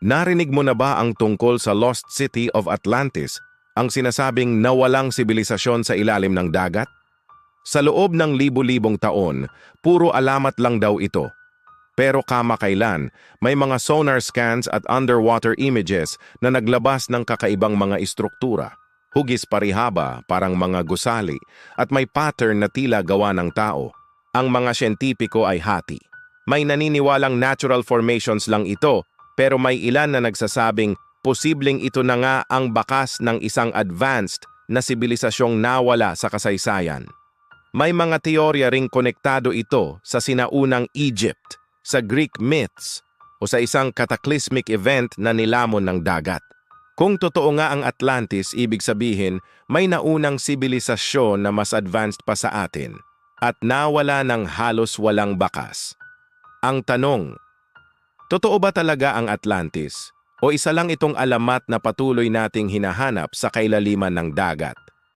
Narinig mo na ba ang tungkol sa Lost City of Atlantis, ang sinasabing nawalang sibilisasyon sa ilalim ng dagat? Sa loob ng libu-libong taon, puro alamat lang daw ito. Pero kamakailan, may mga sonar scans at underwater images na naglabas ng kakaibang mga istruktura. Hugis parihaba, parang mga gusali, at may pattern na tila gawa ng tao. Ang mga siyentipiko ay hati. May naniniwalang natural formations lang ito, pero may ilan na nagsasabing posibleng ito na nga ang bakas ng isang advanced na sibilisasyong nawala sa kasaysayan. May mga teorya ring konektado ito sa sinaunang Egypt, sa Greek myths, o sa isang cataclysmic event na nilamon ng dagat. Kung totoo nga ang Atlantis, ibig sabihin may naunang sibilisasyon na mas advanced pa sa atin at nawala ng halos walang bakas. Ang tanong, totoo ba talaga ang Atlantis o isa lang itong alamat na patuloy nating hinahanap sa kailaliman ng dagat?